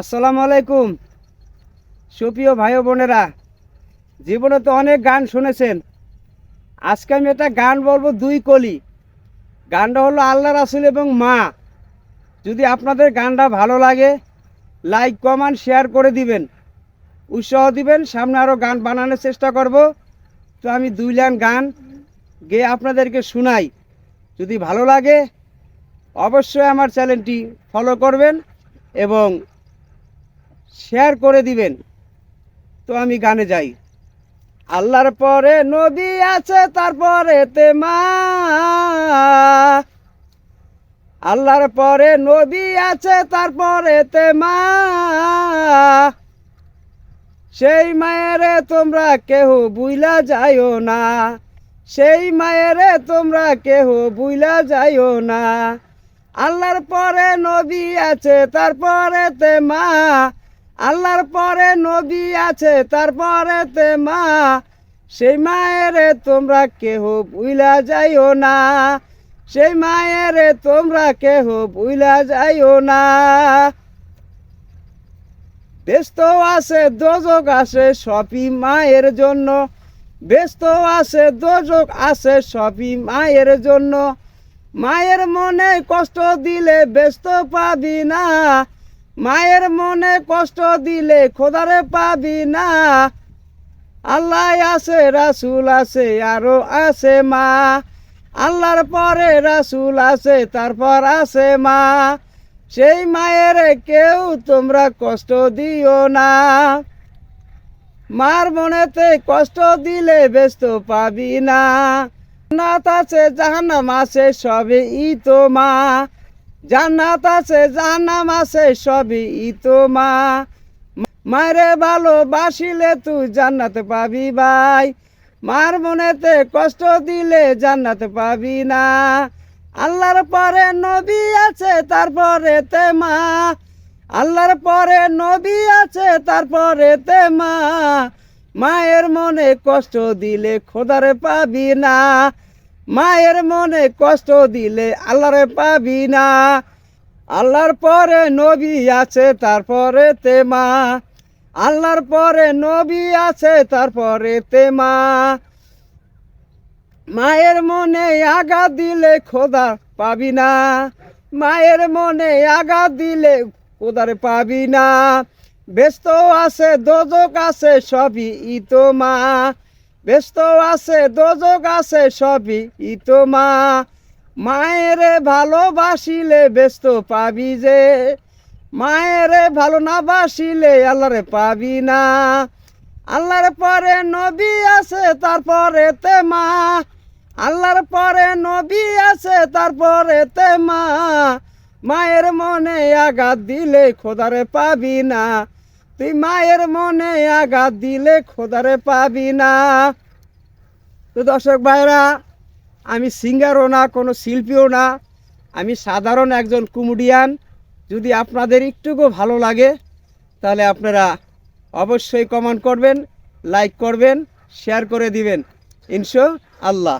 আসসালামু আলাইকুম। সুপ্রিয় ভাই বোনেরা, জীবনে তো অনেক গান শুনেছেন। আজকে আমি একটা গান বলব, দুই কলি। গানটা হলো আল্লাহ রাসুল এবং মা। যদি আপনাদের গানটা ভালো লাগে, লাইক, কমেন্ট, শেয়ার করে দিবেন। উৎসাহ দিবেন, সামনে আরও গান বানানোর চেষ্টা করব। তো আমি দুই লাইন গান গেয়ে আপনাদেরকে শোনাই। যদি ভালো লাগে, অবশ্যই আমার চ্যানেলটি ফলো করবেন এবং শেয়ার করে দিবেন। তো আমি গানে যাই। আল্লাহর পরে নবী আছে তারপরে তে মা। আল্লাহর পরে নবী আছে তারপরে তে মা। সেই মায়েরে তোমরা কেহ বুইলা যাইও না। সেই মায়েরে তোমরা কেহ বুইলা যাইও না। আল্লাহর পরে নবী আছে তারপরে তে মা। আল্লাহর পরে নবী আছে তারপরে তে মা। সেই মায়েরে তোমরা কেহ বুইলা যাইও না। সেই মায়েরে তোমরা কেহ বুইলা যাইও না। ব্যস্ত আছে, দোজক আছে সবই মায়ের জন্য। ব্যস্ত আছে, দোজক আছে সবই মায়ের জন্য। মায়ের মনে কষ্ট দিলে ব্যস্ত পাবি না। মায়ের মনে কষ্ট দিলে খোদারে পাবি না। আল্লাহ আছে, রাসুল আছে, আরও আছে মা। আল্লাহর পরে রাসুল আছে, তারপর আছে মা। সেই মায়ের কেউ তোমরা কষ্ট দিও না। মার মনেতে কষ্ট দিলে ব্যস্ত পাবি না। জান্নাত আছে, জাহান্নাম আছে সবে ই তো মা। জান্নাত আছে, জাহান্নাম আছে, সবই ই তো মা। মায়েরে ভালোবাসিলে তুই জান্নাত পাবি ভাই। মার মনেতে কষ্ট দিলে জান্নাত পাবি না। আল্লাহর পরে নবী আছে তারপরে তে মা। আল্লাহর পরে নবী আছে তারপরে তে মা। মায়ের মনে কষ্ট দিলে খোদারে পাবি না। মায়ের মনে কষ্ট দিলে আল্লাহরে পাবি না। আল্লাহর পরে নবী আছে তারপরে তে মা। আল্লাহর পরে নবী আছে তারপরে তে মা। মায়ের মনে আঘাত দিলে খোদা পাবি না। মায়ের মনে আঘাত দিলে খোদার পাবি না। ব্যস্ত আছে, দোজক আছে, সবই ইতো মা। ব্যস্ত আছে, দোজক আছে সবই। ইতো মা, মায়েরে ভালোবাসিলে ব্যস্ত পাবি যে। মায়েরে ভালো না বাসিলে আল্লাহরে পাবি না। আল্লাহর পরে নবী আছে তারপরে তে মা। আল্লাহর পরে নবী আছে তারপরে তে মা। মায়ের মনে আঘাত দিলে খোদারে পাবি না। তুই মায়ের মনে আঘাত দিলে খোদারে পাবি না। তো দর্শক ভাইরা আমি সিঙ্গারও না, কোনো শিল্পীও না। আমি সাধারণ একজন কমেডিয়ান যদি আপনাদের একটুকু ভালো লাগে, তাহলে আপনারা অবশ্যই কমেন্ট করবেন, লাইক করবেন, শেয়ার করে দিবেন। ইনশো আল্লাহ